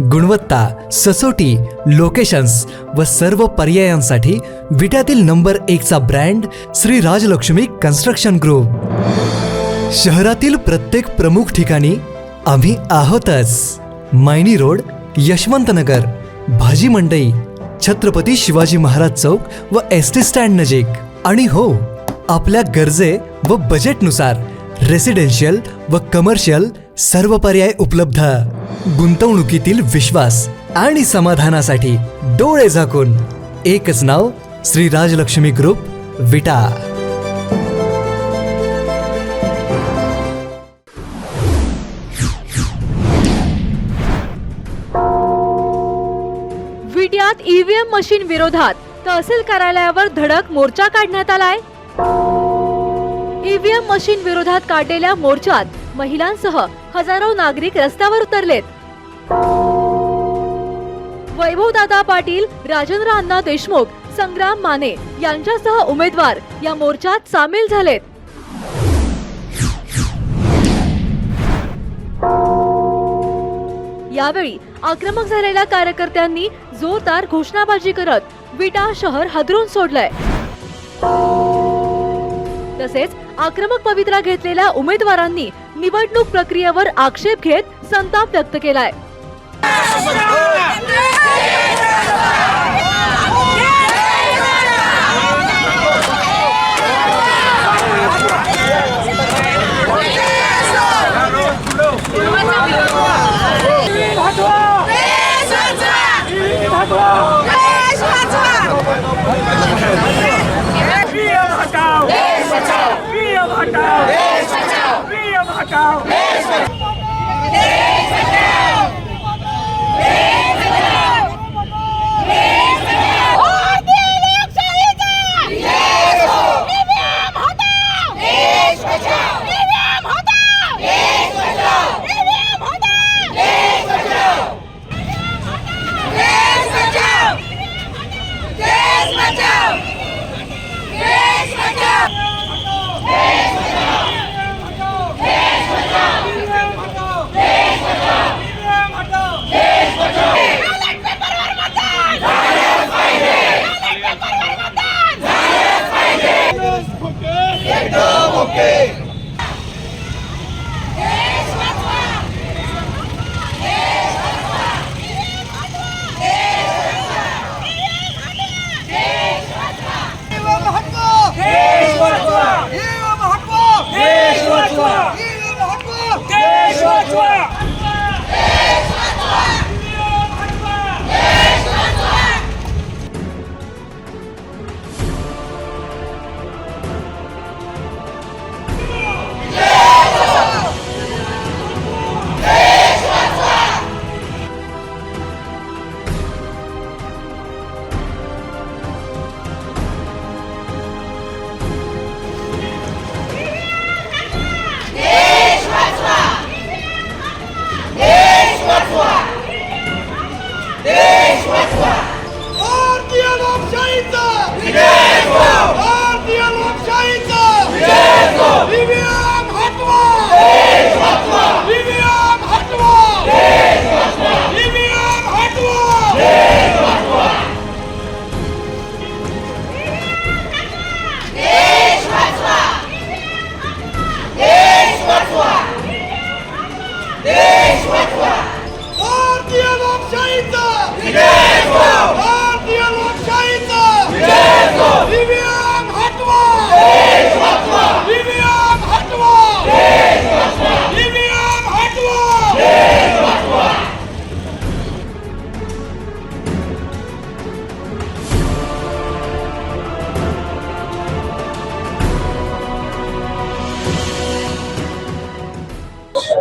गुणवत्ता ससोटी लोकेशन्स व सर्व पर्यायांसाठी विट्यातील number एकचा brand Shri Rajlakshmi construction group. शहरातील प्रत्येक प्रमुख ठिकाणी आम्ही आहोतच. मायनी रोड यशवंतनगर भाजी मंडई छत्रपती शिवाजी महाराज चौक व एस टी स्टँड नजीक. आणि हो आपल्या गरजे व बजेटनुसार रेसिडेन्शियल व कमर्शियल सर्व पर्याय उपलब्ध. गुंतवणुकीतील विश्वास आणि समाधानासाठी डोळे झाकून एकच नाव श्री राजलक्ष्मी ग्रुप विटा. विट्यात ईव्हीएम मशीन विरोधात तहसील कार्यालयावर धडक मोर्चा काढण्यात आलाय? ईव्हीएम मशीन विरोधात काढलेल्या मोर्चात महिलांसह हजारो नागरिक रस्त्यावर उतरलेत. वैभवदादा पाटील राजेंद्र अण्णा देशमुख संग्राम माने यांच्यासह उमेदवार या मोर्चात सामील झालेत. यावेळी आक्रमक झालेल्या कार्यकर्त्यांनी जोरदार घोषणाबाजी करत विटा शहर हादरून सोडलंय. तसेच आक्रमक पवित्रा घेतलेल्या उमेदवारांनी निवडणूक प्रक्रियेवर आक्षेप घेत संताप व्यक्त केलाय. fiscal. Mesmo.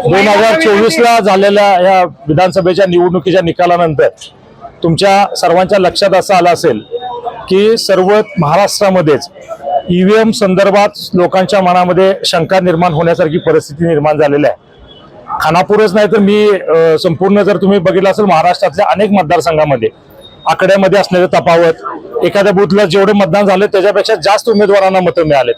दोन हजार चोवीसला झालेल्या या विधानसभेच्या निवडणुकीच्या निकालानंतर तुमच्या सर्वांच्या लक्षात असं आलं असेल की सर्व महाराष्ट्रामध्येच ई व्ही एम संदर्भात लोकांच्या मनामध्ये शंका निर्माण होण्यासारखी परिस्थिती निर्माण झालेली आहे. खानापूरच नाही तर मी संपूर्ण जर तुम्ही बघितलं असेल महाराष्ट्रातल्या अनेक मतदारसंघामध्ये आकड्यामध्ये असलेले तफावत एखाद्या बुथला जेवढे मतदान झाले त्याच्यापेक्षा जास्त उमेदवारांना मतं मिळालेत.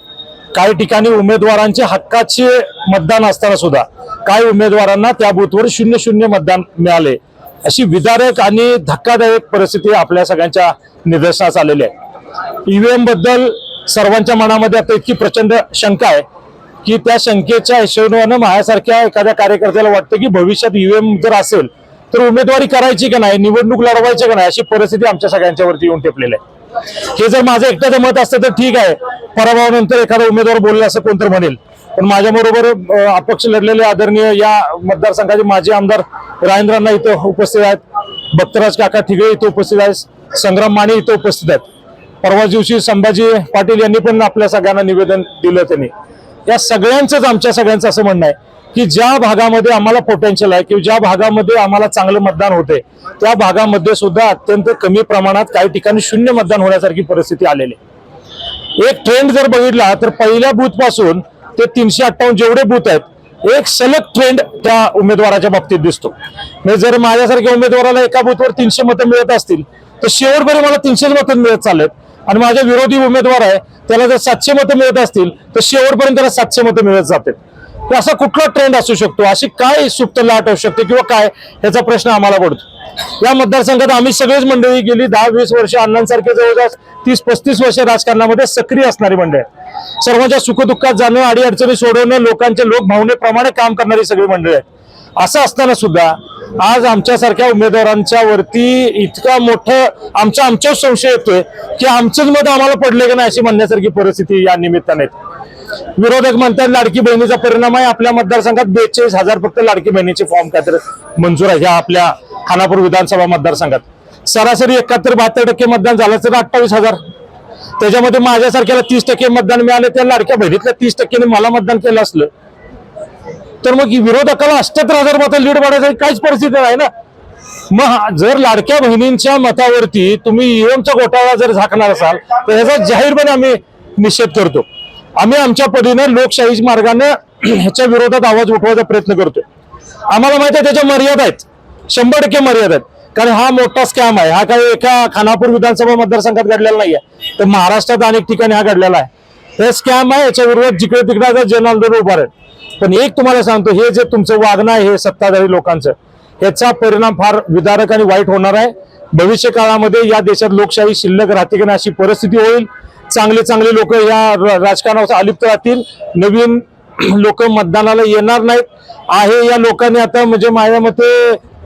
काही ठिकाणी उमेदवारांचे हक्काचे मतदान असताना सुद्धा काही उमेदवारांना त्या बूथवर शून्य शून्य मतदान मिळाले. अशी विदारक आणि धक्कादायक परिस्थिती आपल्या सगळ्यांच्या निदर्शनास आलेली आहे. ईव्हीएमबद्दल सर्वांच्या मनामध्ये आता इतकी प्रचंड शंका आहे की त्या शंकेच्या हिशोबानं माझ्यासारख्या एखाद्या कार्यकर्त्याला वाटतं की भविष्यात ईव्हीएम जर असेल तर उमेदवारी करायची का नाही निवडणूक लढवायची का नाही अशी परिस्थिती आमच्या सगळ्यांच्यावरती येऊन टेपलेली आहे. हे जर माझं एकट्याचं मत असतं तर ठीक आहे. पराभवानंतर एखादा उमेदवार बोलला असं कोणतर म्हणेल. पण माझ्याबरोबर अपक्ष लढलेले आदरणीय या मतदारसंघाचे माजी आमदार राजेंद्रांना इथं उपस्थित आहेत. भक्तराज काका ठिगळे इथं उपस्थित आहेत. संग्राम माने इथं उपस्थित आहेत. परवा दिवशी संभाजी पाटील यांनी पण आपल्या सगळ्यांना निवेदन दिलं त्यांनी. या सगळ्यांचंच आमच्या सगळ्यांचं असं म्हणणं आहे की ज्या भागामध्ये आम्हाला पोटेन्शियल आहे किंवा ज्या भागामध्ये आम्हाला चांगलं मतदान होते त्या भागामध्ये सुद्धा अत्यंत कमी प्रमाणात काही ठिकाणी शून्य मतदान होण्यासारखी परिस्थिती आलेली आहे. एक ट्रेंड जर बघितला तर पहिल्या बूथपासून ते तीनशे अठ्ठावन्न जेवढे बूथ आहेत एक सलग ट्रेंड त्या उमेदवाराच्या बाबतीत दिसतो. म्हणजे जर माझ्यासारख्या उमेदवाराला एका बूथवर तीनशे मतं मिळत असतील तर शेवटपर्यंत मला तीनशेच मतं मिळत चालत आणि माझ्या विरोधी उमेदवार आहे त्याला जर सातशे मतं मिळत असतील तर शेवटपर्यंत त्याला सातशे मतं मिळत जातात तर असा कुठला ट्रेंड असू शकतो? अशी काय सुप्त लाट असू शकते किंवा काय? याचा प्रश्न आम्हाला पडतो. या मतदारसंघात आम्ही सगळेच मंडळी गेली दहा वीस वर्ष अण्णांसारखे जवळजवळ तीस पस्तीस वर्ष राजकारणामध्ये सक्रिय असणारी मंडळी आहे सर्वांच्या सुखदुःखात जाणं अडीअडचणी सोडवणं लोकांच्या लोकभावनेप्रमाणे काम करणारी सगळी मंडळी आहेत. असं असताना सुद्धा आज आमच्यासारख्या उमेदवारांच्या वरती इतका मोठं आमच्या आमच्याच संशय येतोय की आमचंच मत आम्हाला पडले का नाही अशी म्हणण्यासारखी परिस्थिती या निमित्ताने विरोधक म्हणतात लाडकी बहिणीचा परिणाम आहे. आपल्या मतदारसंघात बेचाळीस हजार फक्त लाडकी बहिणीचे फॉर्म काहीतरी मंजूर आहे. ह्या आपल्या खानापूर विधानसभा मतदारसंघात. सरासरी एकाहत्तर बहात्तर टक्के मतदान झालं तर अठ्ठावीस हजार. त्याच्यामध्ये माझ्यासारख्याला तीस टक्के मतदान मिळालं त्या लाडक्या बहिणीतल्या तीस टक्क्याने मला मतदान केलं असलं. तर मग विरोधकाला अष्ट्याहत्तर हजार मतं लीड वाढायची काहीच परिस्थिती नाही ना. मग जर लाडक्या बहिणींच्या मतावरती तुम्ही ईएमचा घोटाळा जर झाकणार असाल तर ह्याचा जाहीरपणे आम्ही निषेध करतो. आम्ही आमच्या परीने लोकशाही मार्गाने ह्याच्या विरोधात आवाज उठवायचा प्रयत्न करतो आम्हाला माहिती आहे त्याच्या मर्यादा आहेत. शंभर टक्के मर्यादा आहेत. कारण हा मोठा स्कॅम आहे. हा काही एका खानापूर विधानसभा मतदारसंघात घडलेला नाही आहे तर महाराष्ट्रात अनेक ठिकाणी हा घडलेला आहे. हे स्कॅम आहे याच्या विरोधात जिकडे तिकडे जन आंदोलन उभा आहे पण एक तुम्हाला सांगतो हे जे तुमचं वागणं आहे हे सत्ताधारी लोकांचं याचा परिणाम फार विदारक आणि वाईट होणार आहे. भविष्य काळामध्ये या देशात लोकशाही शिल्लक राहते की नाही अशी परिस्थिती होईल. चांगले चांगले लोक या राजकारणावर अलिप्त राहतील. नवीन लोक मतदानाला येणार नाहीत. आहे या लोकांनी आता म्हणजे माझ्या मते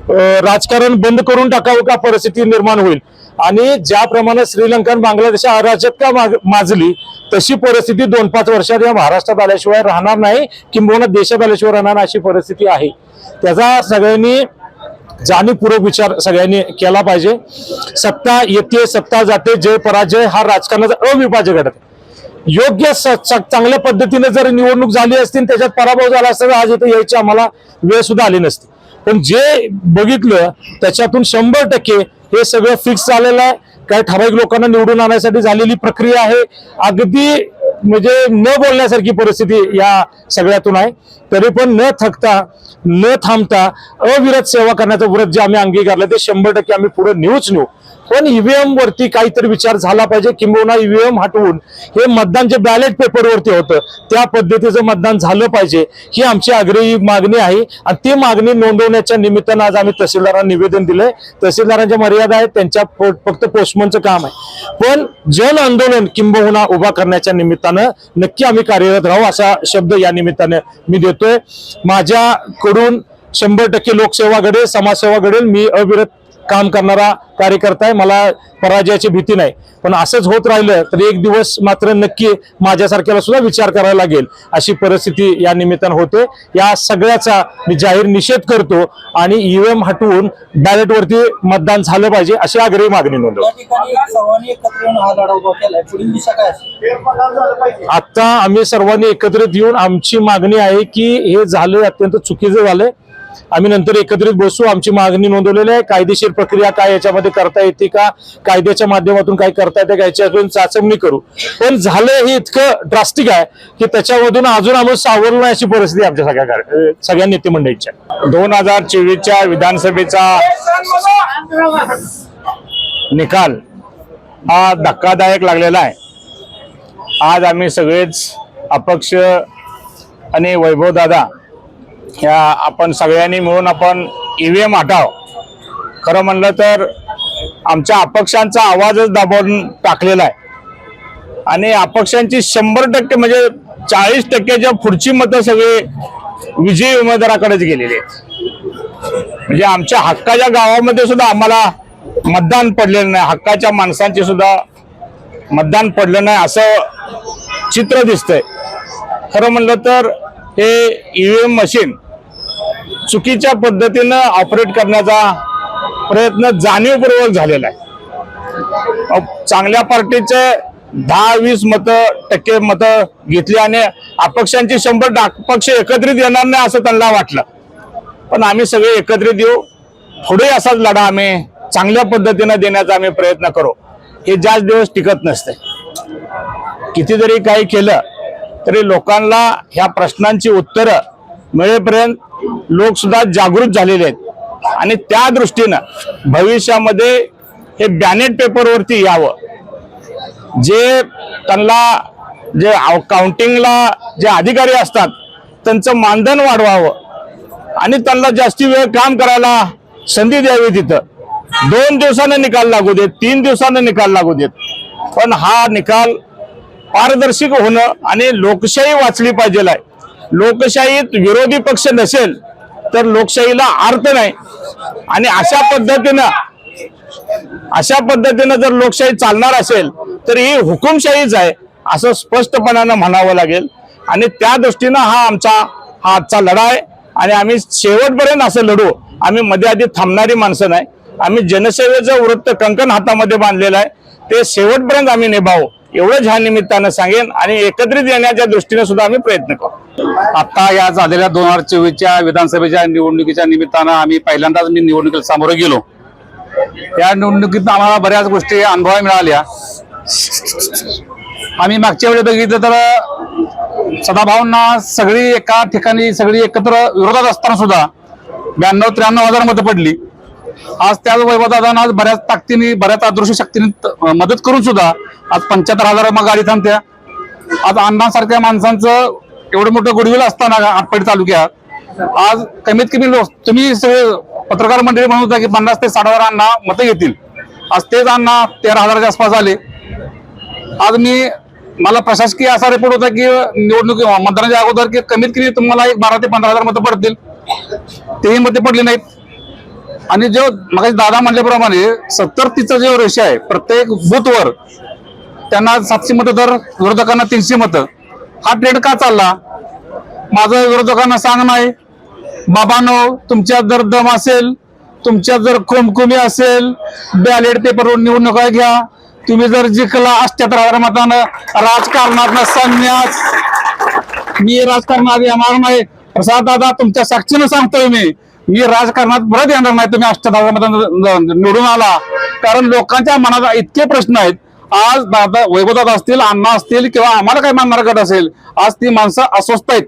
राजकारण बंद करून टाकावं का परिस्थिती निर्माण होईल? आणि ज्याप्रमाणे श्रीलंका बांगलादेश अराजकता माजली तशी परिस्थिती दोन पाच वर्षात या महाराष्ट्रात आल्याशिवाय राहणार नाही किंबहुना देशात आल्याशिवाय राहणार नाही अशी परिस्थिती आहे. त्याचा सगळ्यांनी जाणीवपूर्वक विचार सगळ्यांनी केला पाहिजे. सत्ता येते सत्ता जाते जय पराजय हा राजकारणाचा अविभाज्य घटक योग्य स- चांगल्या पद्धतीने जर निवडणूक झाली असती त्याच्यात पराभव झाला असता आज इथे यायची आम्हाला वेळ सुद्धा आली नसती. पण जे बघितलं त्याच्यातून शंभर टक्के हे सगळं फिक्स झालेलं आहे. काही ठराविक लोकांना निवडून आणण्यासाठी झालेली प्रक्रिया आहे. अगदी म्हणजे न बोलण्यासारखी परिस्थिती या सगळ्यातून आहे. तरी पण न थकता न थांबता अविरत सेवा करण्याचं व्रत जे आम्ही अंगीकारलं ते शंभर टक्के आम्ही पुढे नेऊच नेऊ. पण ईव्हीएम वरती काहीतरी विचार झाला पाहिजे. किंबहुना ईव्हीएम हटवून हे मतदान जे बॅलेट पेपरवरती होतं त्या पद्धतीचं मतदान झालं पाहिजे ही आमची आग्रही मागणी आहे. आणि ती मागणी नोंदवण्याच्या निमित्तानं आज आम्ही तहसीलदारांना निवेदन दिलंय. तहसीलदारांच्या मर्यादा आहेत त्यांच्या फक्त पोस्टमनचं काम आहे. पण जन आंदोलन किंबहुना उभा करण्याच्या निमित्तानं नक्की आम्ही कार्यरत राहू असा शब्द या निमित्तानं मी देतोय. माझ्याकडून शंभर टक्के लोकसेवा घडेल समाजसेवा घडेल. मी अविरत काम करणारा कार्यकर्ता आहे. मला पराजयाची भीती नाही. पण असंच होत राहिलं तर एक दिवस मात्र नक्की माझ्यासारख्याला सुद्धा विचार करायला लागेल. अशी परिस्थिती या निमित्तानं होते. या सगळ्याचा मी जाहीर निषेध करतो आणि ईव्हीएम हटवून बॅलेटवरती मतदान झालं पाहिजे अशी आग्रही मागणी असेल? आता आम्ही सर्वांनी एकत्रित येऊन आमची मागणी आहे की हे झालं अत्यंत चुकीचं झालंय. आम्ही नंतर एकत्रित बसू आमची मागणी नोंदवलेली आहे. कायदेशीर प्रक्रिया काय याच्यामध्ये करता येते का? कायद्याच्या माध्यमातून काय करता येते का याच्यातून चाचपणी करू. पण झालं हे इतकं ड्रास्टिक आहे की त्याच्यामधून अजून आम्ही सावरलो नाही अशी परिस्थिती आमच्या सगळ्या सगळ्या नेते मंडळीच्या दोन हजार चोवीसच्या विधानसभेचा निकाल हा धक्कादायक लागलेला आहे. आज आम्ही सगळेच अपक्ष आणि वैभव ह्या आपण सगळ्यांनी मिळून आपण ईव्हीएम हटाव खरं म्हणलं तर आमच्या अपक्षांचा आवाजच दाबून टाकलेला आहे. आणि अपक्षांची शंभर टक्के म्हणजे चाळीस टक्क्याच्या पुढची मतं सगळे विजयी उमेदवाराकडेच गेलेली आहेत. म्हणजे आमच्या हक्काच्या गावामध्ये सुद्धा आम्हाला मतदान पडलेलं नाही. हक्काच्या माणसांचे सुद्धा मतदान पडलं नाही असं चित्र दिसतंय. खरं म्हणलं तर हे ईव्हीएम मशीन चुकीच्या पद्धतीनं ऑपरेट करण्याचा प्रयत्न जाणीवपूर्वक झालेला आहे. चांगल्या पार्टीचे दहा वीस मतं टक्के मतं घेतली आणि अपक्षांची शंभर अपक्ष एकत्रित येणार नाही असं त्यांना वाटलं. पण आम्ही सगळे एकत्रित येऊ. पुढे असाच लढा आम्ही चांगल्या पद्धतीनं देण्याचा आम्ही प्रयत्न करू. हे जास्त दिवस टिकत नसते. किती जरी काही केलं तरी लोकांना ह्या प्रश्नांची उत्तरं मिळेपर्यंत लोक सुद्धा जागृत झालेले आहेत. आणि त्या दृष्टीनं भविष्यामध्ये हे बॅनेट पेपरवरती यावं. जे त्यांना जे काउंटिंगला जे अधिकारी असतात त्यांचं मानधन वाढवावं आणि त्यांना जास्ती वेळ काम करायला संधी द्यावी तिथं. दोन दिवसानं निकाल लागू देत तीन दिवसानं निकाल लागू देत. पण हा निकाल पारदर्शक होणं आणि लोकशाही वाचली पाहिजे आहे लोकशाहीत विरोधी पक्ष नसेल तर लोकशाहीला अर्थ नाही. आणि अशा पद्धतीनं अशा पद्धतीनं जर लोकशाही चालणार असेल तर ही हुकुमशाहीच आहे असं स्पष्टपणानं म्हणावं लागेल. आणि त्या दृष्टीनं हा आमचा हा आजचा लढा आहे. आणि आम्ही शेवटपर्यंत असं लढू. आम्ही मध्ये आधी थांबणारी माणसं नाही. आम्ही जनसेवेचं वृत्त कंकण हातामध्ये बांधलेलं आहे. ते शेवटपर्यंत आम्ही निभावू. एवढंच ह्या निमित्तानं सांगेन आणि एकत्रित येण्याच्या दृष्टीने सुद्धा आम्ही प्रयत्न करू. आता या झालेल्या दोन हजार चोवीसच्या विधानसभेच्या निवडणुकीच्या निमित्तानं आम्ही पहिल्यांदाच मी निवडणुकीला सामोरं गेलो. या निवडणुकीत आम्हाला बऱ्याच गोष्टी अनुभवायला मिळाल्या. आम्ही मागच्या वेळी बघितलं तर सदाभाऊंना सगळी एका ठिकाणी सगळी एकत्र विरोधात असताना सुद्धा ब्याण्णव त्र्याण्णव हजार मतं पडली. आज त्याच वैभवदादांना आज बऱ्याच ताकदीने बऱ्याच आदृश्य शक्तीने मदत करून सुद्धा आज पंच्याहत्तर हजार मग गाडी थांबत्या. आज अण्णांसारख्या माणसांचं एवढं मोठं गुडविल असताना आटपाडी तालुक्यात आज कमीत कमी लोक तुम्ही सगळे पत्रकार मंडळी म्हणत होता की पन्नास ते साठ हजार अण्णा मतं येतील आज तेच अण्णा तेरा हजाराच्या आसपास आले. आज मी मला प्रशासकीय असा रिपोर्ट होता की निवडणूक मतदानाच्या अगोदर की कमीत कमी तुम्हाला एक बारा ते पंधरा हजार मतं पडतील. तेही मते पडली नाहीत. आणि जो मग दादा म्हणल्याप्रमाणे सत्तर तीचा जो रेषा आहे प्रत्येक बूथवर त्यांना सातशे मतं तर विरोधकांना तीनशे मतं. हा ट्रेंड का चालला? माझं विरोधकांना सांगणं आहे बाबांनो तुमच्यात जर दम असेल तुमच्यात जर खोमखुमी असेल बॅलेट पेपरवर निवडणुका घ्या. तुम्ही जर जिंकला अष्ट्याहत्तर हजार मतानं राजकारणात संन्यास. मी राजकारणात येणार नाही. प्रसाद दादा तुमच्या साक्षीनं सांगतोय मी. मी राजकारणात परत येणार नाही तुम्ही अष्टदादा निवडून आला. कारण लोकांच्या मनात इतके प्रश्न आहेत. आज दादा वैभवदादा असतील अण्णा असतील किंवा आम्हाला काय मानणार गट असेल आज ती माणसं अस्वस्थ आहेत.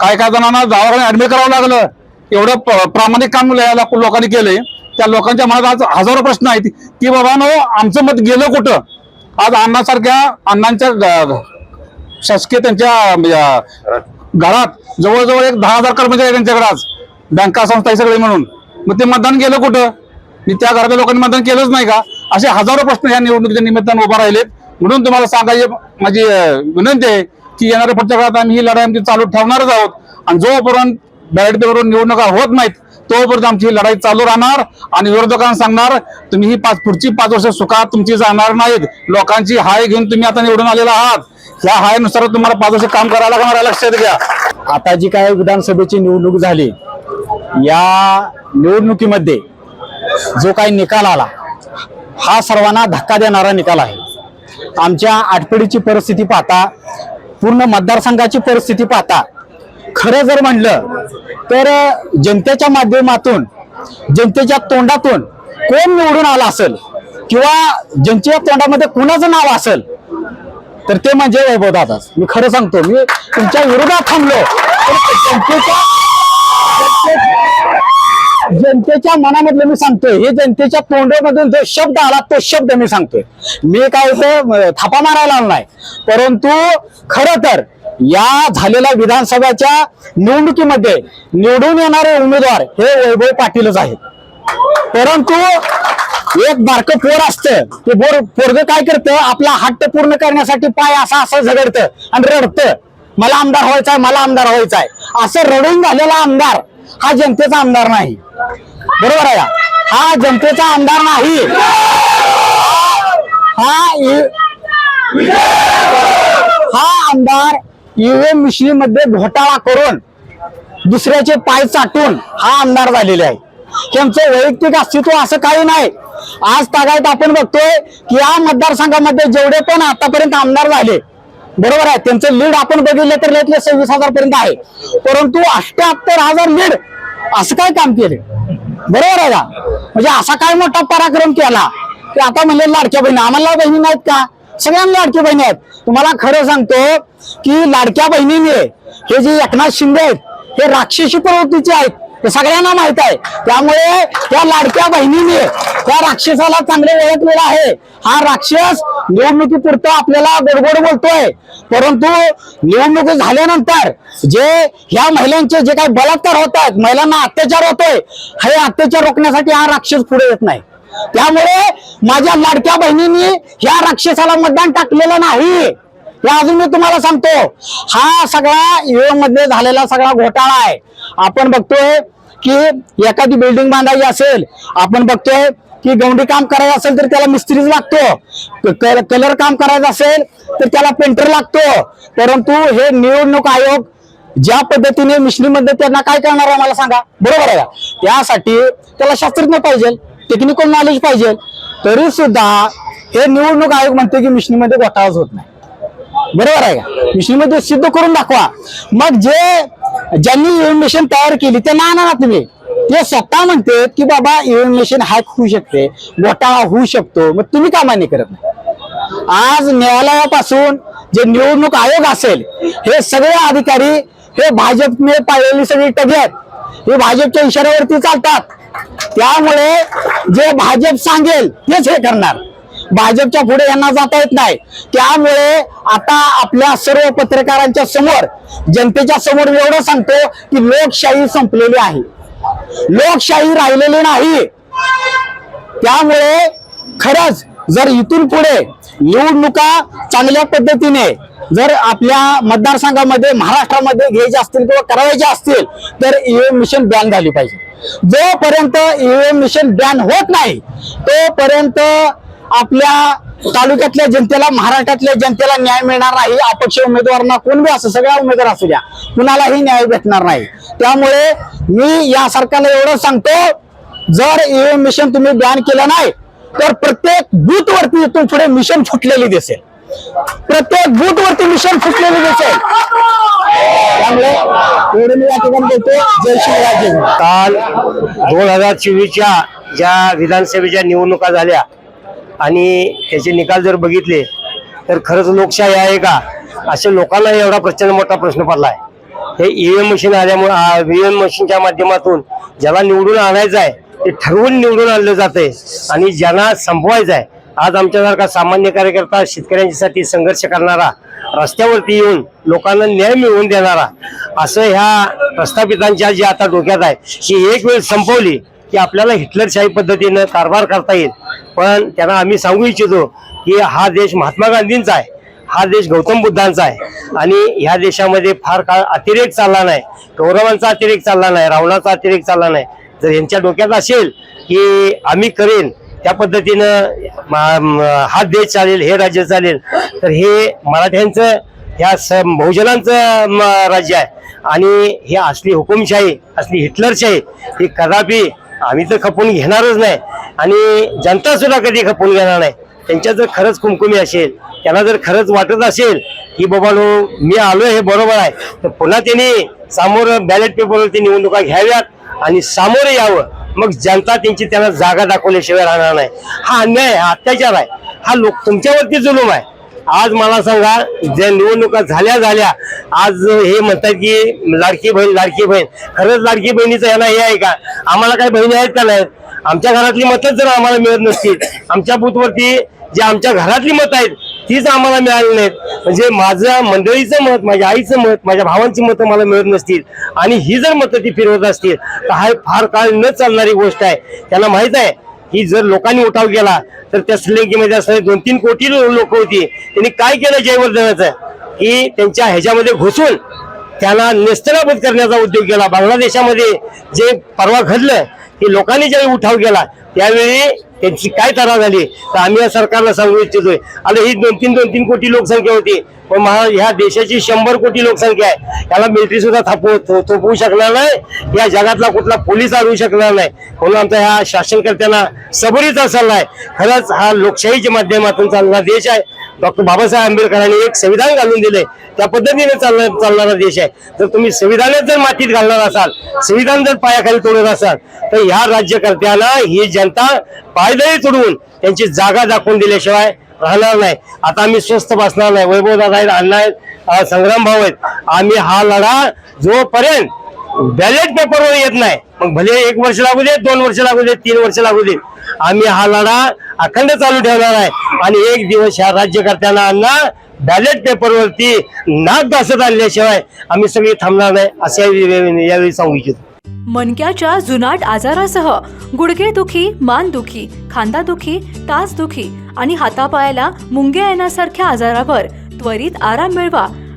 काय काय जणांना दवाखान्यात ऍडमिट करावं लागलं. एवढं प- प्रामाणिक काम लोकांनी केले त्या लोकांच्या मनात आज हजारो प्रश्न आहेत की बाबा नो आमचं मत गेलं कुठं? आज अण्णासारख्या अण्णांच्या शासकीय त्यांच्या घरात जवळजवळ एक दहा हजार कर्मचारी त्यांच्याकडे आज. बँका संस्था हे सगळे म्हणून. मग ते मतदान गेलं कुठं? मी त्या घरातल्या लोकांनी मतदान केलंच नाही का? असे हजारो प्रश्न या निवडणुकीच्या निमित्तानं उभा राहिलेत. म्हणून तुम्हाला सांगायची माझी विनंती आहे की येणाऱ्या पुढच्या काळात आम्ही ही लढाई आमची चालू ठेवणारच आहोत. आणि जोपर्यंत बॅलेट पेपरवर निवडणुका होत नाहीत तोपर्यंत आमची लढाई चालू राहणार. आणि विरोधकांना सांगणार तुम्ही ही पाच पुढची पाच वर्ष सुखात तुमची जाणार नाहीत. लोकांची हाय घेऊन तुम्ही आता निवडून आलेला आहात. या हायनुसार तुम्हाला पाच वर्ष काम करायला लागणार लक्षात घ्या. आता जी काय विधानसभेची निवडणूक झाली या निवडणुकीमध्ये जो काही निकाल आला हा सर्वांना धक्का देणारा निकाल आहे. आमच्या आटपडीची परिस्थिती पाहता पूर्ण मतदारसंघाची परिस्थिती पाहता खरं जर म्हणलं तर जनतेच्या माध्यमातून जनतेच्या तोंडातून कोण निवडून आला असेल किंवा जनतेच्या तोंडामध्ये कुणाचं नाव असेल तर ते म्हणजे वैभवदादाच. मी खरं सांगतो मी तुमच्या विरोधात थांबलो तर जनतेच्या जनतेच्या मनामधलं मी सांगतोय. हे जनतेच्या तोंडामधून जो शब्द आला तो शब्द मी सांगतोय. मी काय इथे थापा मारायला आलो नाही. परंतु खरं तर या झालेल्या विधानसभाच्या निवडणुकीमध्ये निवडून येणारे उमेदवार हे वैभव पाटीलच आहेत. परंतु एक बारक पोर असतं. ते बोर पोरग काय करतं? आपला हट्ट पूर्ण करण्यासाठी पाय असा असं झगडतं आणि रडतं. मला आमदार व्हायचा आहे मला आमदार व्हायचा आहे असं रडून झालेला आमदार हा जनतेचा आमदार नाही. बरोबर आहे हा जनतेचा आमदार नाही. हा हा आमदार ईव्हीएम मिश्री मध्ये घोटाळा करून दुसऱ्याचे पाय चाटून हा आमदार झालेले आहे. त्यांचं वैयक्तिक अस्तित्व असं काही नाही. आज तागायत आपण बघतोय की या मतदारसंघामध्ये जेवढे पण आतापर्यंत आमदार झाले बरोबर आहे. त्यांचं लीड आपण बघितलं तर लयतले सव्वीस हजार पर्यंत आहे. परंतु अष्ट्याहत्तर हजार लीड असं काय काम केले? बरोबर आहे का? म्हणजे असा काय मोठा पराक्रम केला की आता म्हणले लाडक्या बहिणी आम्हाला बहिणी नाहीत का? सगळ्यांना लाडक्या बहिणी आहेत. तुम्हाला खरं सांगतो की लाडक्या बहिणीने हे जे एकनाथ शिंदे आहेत हे राक्षसी प्रवृत्तीचे आहेत. हे सगळ्यांना माहीत आहे. त्यामुळे त्या लाडक्या बहिणीने त्या राक्षसाला चांगले ओळखलेलं आहे. हा राक्षस निवडणुकीपुरतं आपल्याला गोडगोड बोलतोय. परंतु निवडणूक झाल्यानंतर जे ह्या महिलांचे जे काही बलात्कार होत आहेत महिलांना अत्याचार होतोय हे अत्याचार रोखण्यासाठी हा राक्षस पुढे येत नाही. त्यामुळे माझ्या लाडक्या बहिणींनी ह्या राक्षसाला मतदान टाकलेलं नाही. हे अजून मी तुम्हाला सांगतो हा सगळा ईव्हीएममध्ये झालेला सगळा घोटाळा आहे. आपण बघतोय की एखादी बिल्डिंग बांधायची असेल आपण बघतोय की गवंडी काम करायचं असेल तर त्याला मिस्त्रीच लागतो. कलर काम करायचं असेल तर त्याला पेंटर लागतो. परंतु हे निवडणूक आयोग ज्या पद्धतीने मिशनीमध्ये त्यांना काय करणार आहे मला सांगा? बरोबर आहे त्यासाठी त्याला शास्त्रज्ञ पाहिजे टेक्निकल नॉलेज पाहिजे. तरी सुद्धा हे निवडणूक आयोग म्हणते की मिशनीमध्ये घोटाळाच होत नाही. बरोबर आहे का? मिशनीमध्ये सिद्ध करून दाखवा. मग जे ज्यांनी इव्हन मशीन तयार केली ते ना ना तुम्ही. ते स्वतः म्हणते की बाबा इव्हन मशीन हॅक होऊ शकते घोटाळा होऊ शकतो. मग तुम्ही का मान्य करत नाही? आज न्यायालयापासून जे निवडणूक आयोग असेल हे सगळे अधिकारी हे भाजपने पाळलेली सगळी टगी आहेत हे भाजपच्या इशाऱ्यावरती चालतात. त्यामुळे जे भाजप सांगेल तेच हे करणार. भाजपच्या पुढे यांना जाता येत नाही. त्यामुळे आता आपल्या सर्व पत्रकारांच्या समोर जनतेच्या समोर एवढं सांगतो की लोकशाही संपलेली आहे. लोकशाही राहिलेली नाही. त्यामुळे खरंच जर इथून पुढे निवडणुका चांगल्या पद्धतीने जर आपल्या मतदारसंघामध्ये महाराष्ट्रामध्ये घ्यायचे असतील किंवा करायचे असतील तर ईव्हीएम मिशन बॅन झाली पाहिजे. जोपर्यंत ईव्हीएम मिशन बॅन होत नाही तोपर्यंत आपल्या तालुक्यातल्या जनतेला महाराष्ट्रातल्या जनतेला न्याय मिळणार नाही अपक्ष उमेदवारांना कोण बी असं सगळ्या उमेदवार असू द्या कुणालाही न्याय भेटणार नाही. त्यामुळे मी या सरकारला एवढं सांगतो जर ईव्हीएम मिशन तुम्ही बॅन केलं नाही तर प्रत्येक बूथ वरती इथून पुढे मिशन फुटलेली दिसेल. प्रत्येक बूथ वरती मिशन फुटलेली दिसेल. त्यामुळे एवढं मी या ठिकाणी बोलतो. जय शिवराज काल दोन हजार चोवीसच्या ज्या विधानसभेच्या निवडणुका झाल्या आणि त्याचे निकाल जर बघितले तर खरंच लोकशाही आहे का? असे लोकांना एवढा प्रचंड मोठा प्रश्न पडला आहे हे ईव्हीएम मशीन आल्यामुळे ईव्हीएम मशीनच्या माध्यमातून ज्याला निवडून आणायचं आहे ते ठरवून निवडून आणलं जाते आणि ज्यांना संपवायचं आहे आज आमच्यासारखा सामान्य कार्यकर्ता शेतकऱ्यांसाठी संघर्ष करणारा रस्त्यावरती येऊन लोकांना न्याय मिळवून देणारा असं ह्या प्रस्थापितांच्या जे आता डोक्यात आहे ही एक वेळ संपवली की आपल्याला हिटलरशाही पद्धतीनं कारभार करता येईल. पण त्यांना आम्ही सांगू इच्छितो की हा देश महात्मा गांधींचा आहे. हा देश गौतम बुद्धांचा आहे. आणि ह्या देशामध्ये फार काळ अतिरेक चालला नाही. कौरवांचा अतिरेक चालला नाही रावणाचा अतिरेक चालला नाही. जर यांच्या डोक्यात असेल की आम्ही करेन त्या पद्धतीनं मा- हा देश चालेल हे राज्य चालेल तर हे मराठ्यांचं ह्या स बहुजनांचं म, राज्य आहे. आणि हे असली हुकुमशाही असली हिटलरशाही ही कदापि आम्ही तर खपून घेणारच नाही. आणि जनता सुद्धा कधी खपून घेणार नाही. त्यांच्या जर खरंच कुमकुमी असेल त्यांना जर खरंच वाटत असेल की बाबा मी आलो हे बरोबर आहे. तर पुन्हा त्यांनी सामोर बॅलेट पेपरवरती निवडणुका घ्याव्यात आणि सामोरं यावं. मग जनता त्यांची त्यांना जागा दाखवल्याशिवाय राहणार नाही. हा अन्याय आहे, हा अत्याचार आहे. हा लोक तुमच्यावरती जुलूम आहे. आज मला सांगा ज्या निवडणुका झाल्या झाल्या आज हे म्हणतात की लाडकी बहीण लाडकी बहीण. खरंच लाडकी बहिणीचं यांना हे आहे का? आम्हाला काही बहिणी आहेत का नाहीत आमच्या घरातली मतच जर आम्हाला मिळत नसतील आमच्या बूथवरती जे आमच्या घरातली मत आहेत तीच आम्हाला मिळाली नाहीत. म्हणजे माझं मंडळीचं मत माझ्या आईचं मत माझ्या भावांची मतं मला मिळत नसतील आणि ही जर मतं ती फिरवत असतील तर हा फार काळ न चालणारी गोष्ट आहे. त्यांना माहीत आहे की जर लोकांनी उठाव केला तर त्या श्रीलंकेमध्ये असणारे दोन तीन कोटी लोक होती. त्यांनी काय केलं जयवर्धनाचं? की त्यांच्या ह्याच्यामध्ये घुसून त्याला नेस्तनाबूत करण्याचा उद्योग केला. बांगलादेशामध्ये जे परवा घडलं की लोकांनी ज्यावेळी उठाव केला त्यावेळी त्यांची काय तरा झाली? तर आम्ही या सरकारला सांगू इच्छितोय. आता ही दोन तीन दोन तीन कोटी लोकसंख्या होती. पण महा ह्या देशाची शंभर कोटी लोकसंख्या आहे. त्याला मिलिटरी सुद्धा थापवू थोपवू शकणार नाही. या जगातला कुठला पोलीस आणू शकणार नाही. म्हणून आमचा ह्या शासनकर्त्यांना सबरीचा सल्ला आहे. खरंच हा लोकशाहीच्या माध्यमातून चालणारा देश आहे. डॉक्टर बाबासाहेब आंबेडकरांनी एक संविधान घालून दिले. त्या पद्धतीने चालणार चालणारा देश आहे. जर तुम्ही संविधानच जर मातीत घालणार असाल संविधान जर पायाखाली तोडत असाल तर ह्या राज्यकर्त्यांना ही जनता पायदळी तोडून त्यांची जागा दाखवून दिल्याशिवाय राहणार नाही. आता आम्ही स्वस्त बसणार नाही. वैभव दादा आहेत अण्णा आहेत संग्राम भाऊ आहेत. आम्ही हा लढा जोपर्यंत बॅलेट पेपरवर येत नाही. मग भले एक वर्ष लागू दे दोन वर्ष लागू दे तीन वर्ष लागू दे. आम्ही हा लढा अखंड चालू ठेवणार आहे. आणि एक दिवस ह्या राज्यकर्त्यांना अण्णा बॅलेट पेपरवरती नाक घासत आणल्याशिवाय आम्ही सगळे थांबणार नाही असं यावेळी यावेळी सांगू इच्छितो. मणक्याच्या जुनाट आजारासह गुडघेदुखी मानदुखी खांदादुखी टाचदुखी आणि हातापायाला मुंग्या येण्यासारख्या आजारावर त्वरित आराम मिळवा.